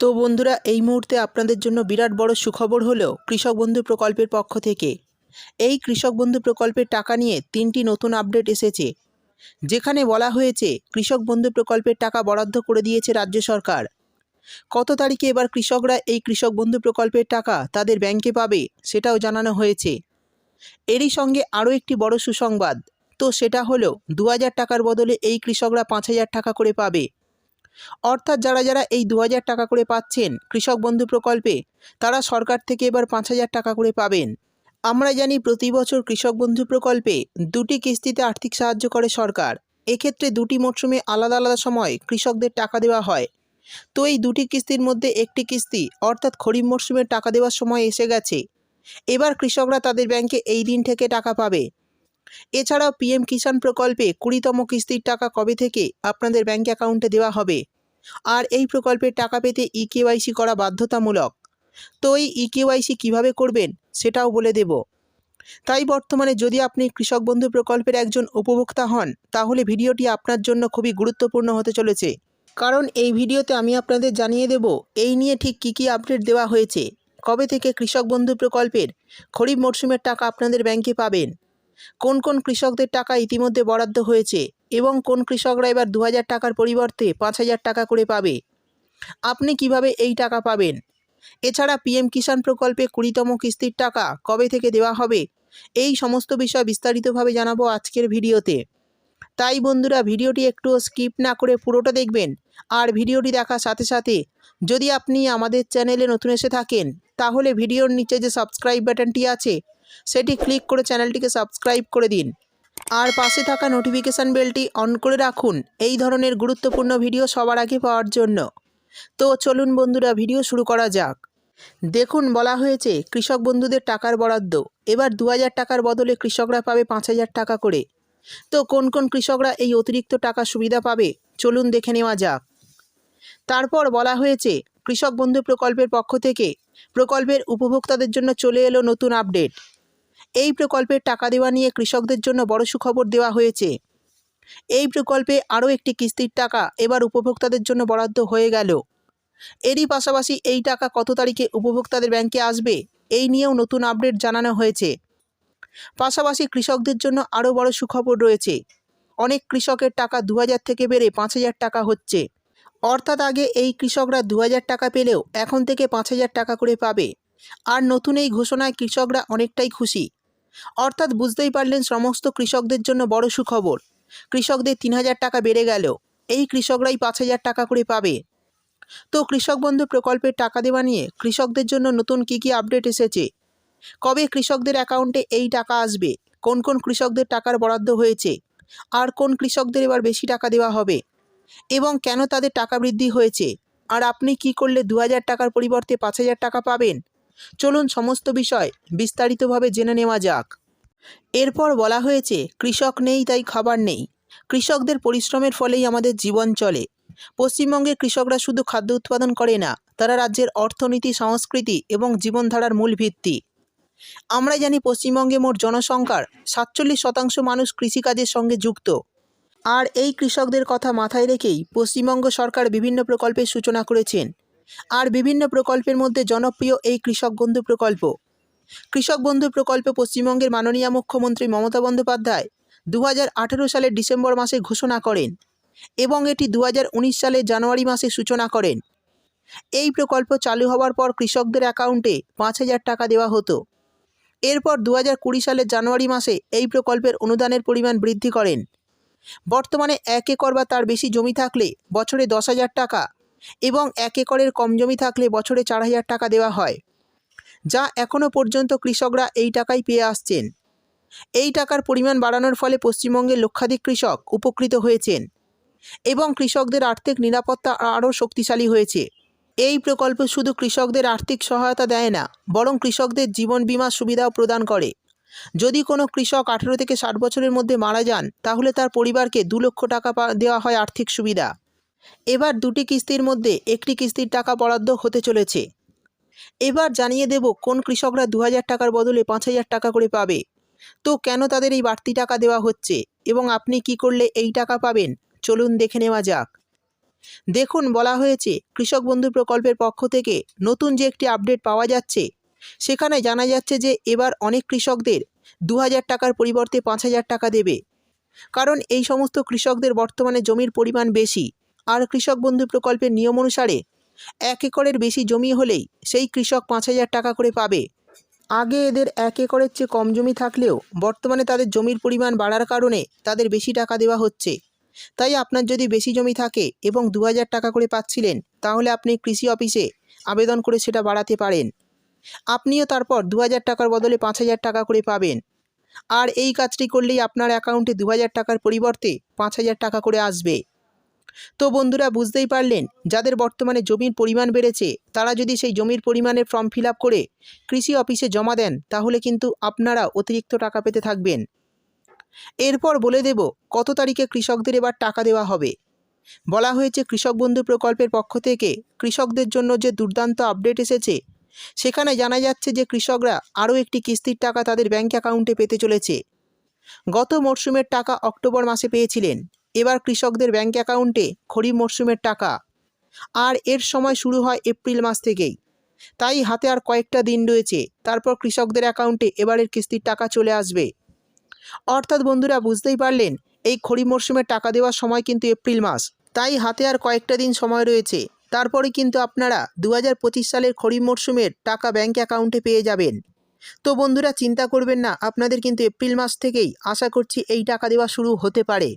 তো বন্ধুরা, এই মুহূর্তে আপনাদের জন্য বিরাট বড় সুখবর হলো কৃষক বন্ধু প্রকল্পের পক্ষ থেকে। এই কৃষক বন্ধু প্রকল্পের টাকা নিয়ে তিনটি নতুন আপডেট এসেছে, যেখানে বলা হয়েছে কৃষক বন্ধু প্রকল্পের টাকা বরাদ্দ করে দিয়েছে রাজ্য সরকার। কত তারিখে এবার কৃষকরা এই কৃষক বন্ধু প্রকল্পের টাকা তাদের ব্যাংকে পাবে সেটাও জানানো হয়েছে। এরই সঙ্গে আরও একটি বড় সুসংবাদ, তো সেটা হলো দু হাজার টাকার বদলে এই কৃষকরা পাঁচ হাজার টাকা করে পাবে। অর্থাৎ যারা যারা এই দু হাজার টাকা করে পাচ্ছেন কৃষক বন্ধু প্রকল্পে, তারা সরকার থেকে এবার পাঁচ হাজার টাকা করে পাবেন। আমরা জানি প্রতি বছর কৃষক বন্ধু প্রকল্পে দুটি কিস্তিতে আর্থিক সাহায্য করে সরকার। এক্ষেত্রে দুটি মরশুমে আলাদা আলাদা সময় কৃষকদের টাকা দেওয়া হয়। তো এই দুটি কিস্তির মধ্যে একটি কিস্তি, অর্থাৎ খরিফ মরশুমের টাকা দেওয়ার সময় এসে গেছে। এবার কৃষকরা তাদের ব্যাংকে এই দিন থেকে টাকা পাবে। এছাড়াও পিএম কিষাণ প্রকল্পে কুড়িতম কিস্তির টাকা কবে থেকে আপনাদের ব্যাঙ্ক অ্যাকাউন্টে দেওয়া হবে? আর এই প্রকল্পের টাকা পেতে ইকেওয়াইসি করা বাধ্যতামূলক। তো এই ইকেওয়াইসি কীভাবে করবেন সেটাও বলে দেব। তাই বর্তমানে যদি আপনি কৃষক বন্ধু প্রকল্পের একজন উপভোক্তা হন, তাহলে ভিডিওটি আপনার জন্য খুবই গুরুত্বপূর্ণ হতে চলেছে। কারণ এই ভিডিওতে আমি আপনাদের জানিয়ে দেব, এই নিয়ে ঠিক কী কী আপডেট দেওয়া হয়েছে। কবে থেকে কৃষক বন্ধু প্রকল্পের খরিফ মরশুমের টাকা আপনাদের ব্যাংকে পাবেন? কোন কোন কৃষকদের টাকা ইতিমধ্যে বরাদ্দ হয়েছে এবং কোন কৃষকরা এবার দু হাজার টাকার পরিবর্তে পাঁচ হাজার টাকা করে পাবে? আপনি কীভাবে এই টাকা পাবেন? এছাড়া পিএম কিষাণ প্রকল্পে কুড়িতম কিস্তির টাকা কবে থেকে দেওয়া হবে? এই সমস্ত বিষয় বিস্তারিতভাবে জানাব আজকের ভিডিওতে। তাই বন্ধুরা, ভিডিওটি একটু স্কিপ না করে পুরোটা দেখবেন আর ভিডিওটি দেখার সাথে সাথে যদি আপনি আমাদের চ্যানেলে নতুন এসে থাকেন, তাহলে ভিডিওর নিচে যে সাবস্ক্রাইব বাটনটি আছে সেটি ক্লিক করে চ্যানেলটিকে সাবস্ক্রাইব করে দিন। আর পাশে থাকা নোটিফিকেশান বেলটি অন করে রাখুন। এই ধরনের গুরুত্বপূর্ণ ভিডিও সবার আগে পাওয়ার জন্য। তো চলুন বন্ধুরা, ভিডিও শুরু করা যাক। দেখুন, বলা হয়েছে, কৃষক বন্ধুদের টাকার বরাদ্দ। এবার দু হাজার টাকার বদলে কৃষকরা পাবে পাঁচ হাজার টাকা করে। তো কোন কোন কৃষকরা এই অতিরিক্ত টাকা সুবিধা পাবে? চলুন দেখে নেওয়া যাক। তারপর বলা হয়েছে, কৃষক বন্ধু প্রকল্পের পক্ষ থেকে প্রকল্পের উপভোক্তাদের জন্য চলে এলো নতুন আপডেট। এই প্রকল্পের টাকা দেওয়া নিয়ে কৃষকদের জন্য বড় সুখবর দেওয়া হয়েছে। এই প্রকল্পে আরও একটি কিস্তির টাকা এবার উপভোক্তাদের জন্য বরাদ্দ হয়ে গেল। এরই পাশাপাশি এই টাকা কত তারিখে উপভোক্তাদের ব্যাংকে আসবে, এই নিয়েও নতুন আপডেট জানানো হয়েছে। পাশাপাশি কৃষকদের জন্য আরও বড় সুখবর রয়েছে। অনেক কৃষকের টাকা দু হাজার থেকে বেড়ে পাঁচ হাজার টাকা হচ্ছে। অর্থাৎ আগে এই কৃষকরা দু হাজার টাকা পেলেও এখন থেকে পাঁচ হাজার টাকা করে পাবে। আর নতুন এই ঘোষণায় কৃষকরা অনেকটাই খুশি। অর্থাৎ বুঝতেই পারলেন সমস্ত কৃষকদের জন্য বড় সুখবর। কৃষকদের তিন হাজার টাকা বেড়ে গেল। এই কৃষকরাই পাঁচ হাজার টাকা করে পাবে। তো কৃষক বন্ধু প্রকল্পের টাকা দেওয়া নিয়ে কৃষকদের জন্য নতুন কী কী আপডেট এসেছে? কবে কৃষকদের অ্যাকাউন্টে এই টাকা আসবে? কোন কোন কৃষকদের টাকার বরাদ্দ হয়েছে? আর কোন কৃষকদের এবার বেশি টাকা দেওয়া হবে? এবং কেন তাদের টাকা বৃদ্ধি হয়েছে? আর আপনি কি করলে দু হাজার টাকার পরিবর্তে পাঁচ হাজার টাকা পাবেন? চলুন সমস্ত বিষয় বিস্তারিতভাবে জেনে নেওয়া যাক। এরপর বলা হয়েছে, কৃষক নেই, তাই খাবার নেই। কৃষকদের পরিশ্রমের ফলেই আমাদের জীবন চলে। পশ্চিমবঙ্গে কৃষকরা শুধু খাদ্য উৎপাদন করে না, তারা রাজ্যের অর্থনীতি, সংস্কৃতি এবং জীবনধারার মূল ভিত্তি। আমরা জানি পশ্চিমবঙ্গে মোট জনসংখ্যার সাতচল্লিশ শতাংশ মানুষ কৃষিকাজের সঙ্গে যুক্ত। আর এই কৃষকদের কথা মাথায় রেখেই পশ্চিমবঙ্গ সরকার বিভিন্ন প্রকল্পের সূচনা করেছেন। আর বিভিন্ন প্রকল্পের মধ্যে জনপ্রিয় এই কৃষক বন্ধু প্রকল্প। কৃষক বন্ধু প্রকল্প পশ্চিমবঙ্গের মাননীয় মুখ্যমন্ত্রী মমতা বন্দ্যোপাধ্যায় দু হাজার আঠেরো সালের ডিসেম্বর মাসে ঘোষণা করেন এবং এটি দু হাজার উনিশ সালের জানুয়ারি মাসে সূচনা করেন। এই প্রকল্প চালু হওয়ার পর কৃষকদের অ্যাকাউন্টে পাঁচ হাজার টাকা দেওয়া হতো। এরপর দু কুড়ি সালের জানুয়ারি মাসে এই প্রকল্পের অনুদানের পরিমাণ বৃদ্ধি করেন। বর্তমানে এক একর বা তার বেশি জমি থাকলে বছরে দশ হাজার টাকা এবং এক একরের কম জমি থাকলে বছরে চার হাজার টাকা দেওয়া হয়। যা এখনও পর্যন্ত কৃষকরা এই টাকাই পেয়ে আসছেন। এই টাকার পরিমাণ বাড়ানোর ফলে পশ্চিমবঙ্গের লক্ষাধিক কৃষক উপকৃত হয়েছেন এবং কৃষকদের আর্থিক নিরাপত্তা আরও শক্তিশালী হয়েছে। এই প্রকল্প শুধু কৃষকদের আর্থিক সহায়তা দেয় না, বরং কৃষকদের জীবন বীমা সুবিধাও প্রদান করে। যদি কোনো কৃষক আঠেরো থেকে ষাট বছরের মধ্যে মারা যান, তাহলে তার পরিবারকে দু লক্ষ টাকা দেওয়া হয় আর্থিক সুবিধা। এবার দুটি কিস্তির মধ্যে একটি কিস্তির টাকা বরাদ্দ হতে চলেছে। এবার জানিয়ে দেব কোন কৃষকরা দু হাজার টাকার বদলে পাঁচ হাজার টাকা করে পাবে। তো কেন তাদের এই বাড়তি টাকা দেওয়া হচ্ছে এবং আপনি কি করলে এই টাকা পাবেন? চলুন দেখে নেওয়া যাক। দেখুন, বলা হয়েছে, কৃষক বন্ধু প্রকল্পের পক্ষ থেকে নতুন যে একটি আপডেট পাওয়া যাচ্ছে, সেখানে জানা যাচ্ছে যে এবার অনেক কৃষকদের দু হাজার টাকার পরিবর্তে পাঁচ হাজার টাকা দেবে। কারণ এই সমস্ত কৃষকদের বর্তমানে জমির পরিমাণ বেশি। আর কৃষক বন্ধু প্রকল্পের নিয়ম অনুসারে এক একরের বেশি জমি হলেই সেই কৃষক পাঁচ হাজার টাকা করে পাবে। আগে এদের এক একরের চেয়ে কম জমি থাকলেও বর্তমানে তাদের জমির পরিমাণ বাড়ার কারণে তাদের বেশি টাকা দেওয়া হচ্ছে। তাই আপনার যদি বেশি জমি থাকে এবং দু হাজার টাকা করে পাচ্ছিলেন, তাহলে আপনি কৃষি অফিসে আবেদন করে সেটা বাড়াতে পারেন। আপনিও তারপর দু হাজার টাকার বদলে পাঁচ হাজার টাকা করে পাবেন। আর এই কাজটি করলেই আপনার অ্যাকাউন্টে দু হাজার টাকার পরিবর্তে পাঁচ হাজার টাকা করে আসবে। তো বন্ধুরা বুঝতেই পারলেন, যাদের বর্তমানে জমির পরিমাণ বেড়েছে, তারা যদি সেই জমির পরিমাণের ফর্ম ফিল করে কৃষি অফিসে জমা দেন, তাহলে কিন্তু আপনারা অতিরিক্ত টাকা পেতে থাকবেন। এরপর বলে দেব, কত তারিখে কৃষকদের এবার টাকা দেওয়া হবে? বলা হয়েছে কৃষক বন্ধু প্রকল্পের পক্ষ থেকে কৃষকদের জন্য যে দুর্দান্ত আপডেট এসেছে, সেখানে জানা যাচ্ছে যে কৃষকরা আরও একটি কিস্তির টাকা তাদের ব্যাঙ্ক অ্যাকাউন্টে পেতে চলেছে। গত মরশুমের টাকা অক্টোবর মাসে পেয়েছিলেন। এবার কৃষকদের ব্যাঙ্ক অ্যাকাউন্টে খরিফ মরশুমের টাকা। আর এর সময় শুরু হয় এপ্রিল মাস থেকেই। তাই হাতে আর কয়েকটা দিন রয়েছে, তারপর কৃষকদের অ্যাকাউন্টে এবারের কিস্তির টাকা চলে আসবে। অর্থাৎ বন্ধুরা, বুঝতেই পারলেন, এই খরিফ মরশুমের টাকা দেওয়ার সময় কিন্তু এপ্রিল মাস। তাই হাতে আর কয়েকটা দিন সময় রয়েছে, তারপরে কিন্তু আপনারা দু হাজার পঁচিশ সালের খরিফ মরশুমের টাকা ব্যাঙ্ক অ্যাকাউন্টে পেয়ে যাবেন। তো বন্ধুরা, চিন্তা করবেন না, আপনাদের কিন্তু এপ্রিল মাস থেকেই আশা করছি এই টাকা দেওয়া শুরু হতে পারে।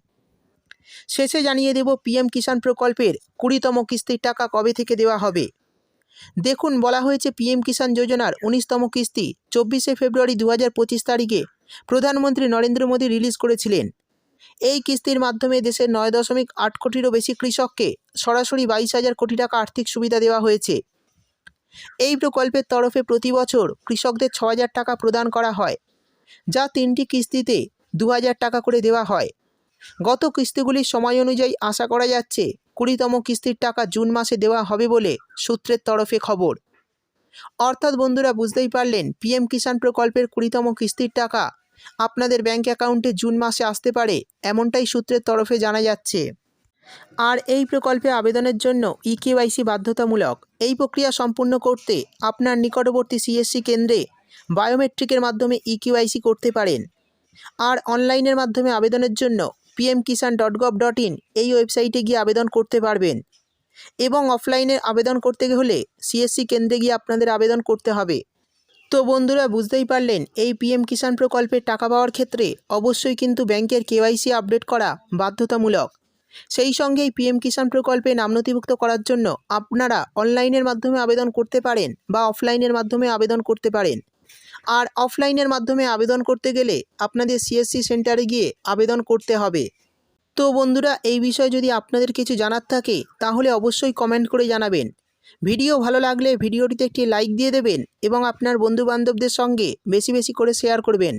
শেষে জানিয়ে দেব পিএম কিষাণ প্রকল্পের কুড়িতম কিস্তির টাকা কবে থেকে দেওয়া হবে। দেখুন, বলা হয়েছে পিএম কিষাণ যোজনার উনিশতম কিস্তি চব্বিশে ফেব্রুয়ারি দু পঁচিশ তারিখে প্রধানমন্ত্রী নরেন্দ্র মোদী রিলিজ করেছিলেন। এই কিস্তির মাধ্যমে দেশের নয় দশমিক আট কোটিরও বেশি কৃষককে সরাসরি বাইশ হাজার কোটি টাকা আর্থিক সুবিধা দেওয়া হয়েছে। এই প্রকল্পের তরফে প্রতি বছর কৃষকদের ছ হাজার টাকা প্রদান করা হয়, যা তিনটি কিস্তিতে দু হাজার টাকা করে দেওয়া হয়। গত কিস্তিগুলির সময় অনুযায়ী আশা করা যাচ্ছে কুড়িতম কিস্তির টাকা জুন মাসে দেওয়া হবে বলে সূত্রের তরফে খবর। অর্থাৎ বন্ধুরা বুঝতেই পারলেন, পিএম কিষাণ প্রকল্পের কুড়িতম কিস্তির টাকা আপনাদের ব্যাঙ্ক অ্যাকাউন্টে জুন মাসে আসতে পারে, এমনটাই সূত্রের তরফে জানা যাচ্ছে। আর এই প্রকল্পে আবেদনের জন্য ইকেওয়াইসি বাধ্যতামূলক এই প্রক্রিয়া সম্পূর্ণ করতে আপনার নিকটবর্তী সিএসসি কেন্দ্রে বায়োমেট্রিকের মাধ্যমে ইকেওয়াইসি করতে পারেন। আর অনলাইনের মাধ্যমে আবেদনের জন্য PM Kisan dot gov dot in এই ওয়েবসাইটে গিয়ে আবেদন করতে পারবেন। এবং অফলাইনে আবেদন করতে হলে সিএসসি কেন্দ্রে গিয়ে আপনাদের আবেদন করতে হবে। তো বন্ধুরা, বুঝতেই পারলেন, এই পিএম কিষাণ প্রকল্পের টাকা পাওয়ার ক্ষেত্রে অবশ্যই কিন্তু ব্যাংকের কেওয়াইসি আপডেট করা বাধ্যতামূলক। সেই সঙ্গে এই পিএম কিষাণ প্রকল্পে নাম নথিভুক্ত করার জন্য আপনারা অনলাইনের মাধ্যমে আবেদন করতে পারেন বা অফলাইনের মাধ্যমে আবেদন করতে পারেন। আর অফলাইনের মাধ্যমে আবেদন করতে গেলে আপনাদের সিএসসি সেন্টারে গিয়ে আবেদন করতে হবে। তো বন্ধুরা, এই বিষয়ে যদি আপনাদের কিছু জানার থাকে, তাহলে অবশ্যই কমেন্ট করে জানাবেন। ভিডিও ভালো লাগলে ভিডিওটিতে একটি লাইক দিয়ে দেবেন এবং আপনার বন্ধুবান্ধবদের সঙ্গে বেশি বেশি করে শেয়ার করবেন।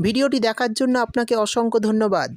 ভিডিওটি দেখার জন্য আপনাকে অসংখ্য ধন্যবাদ।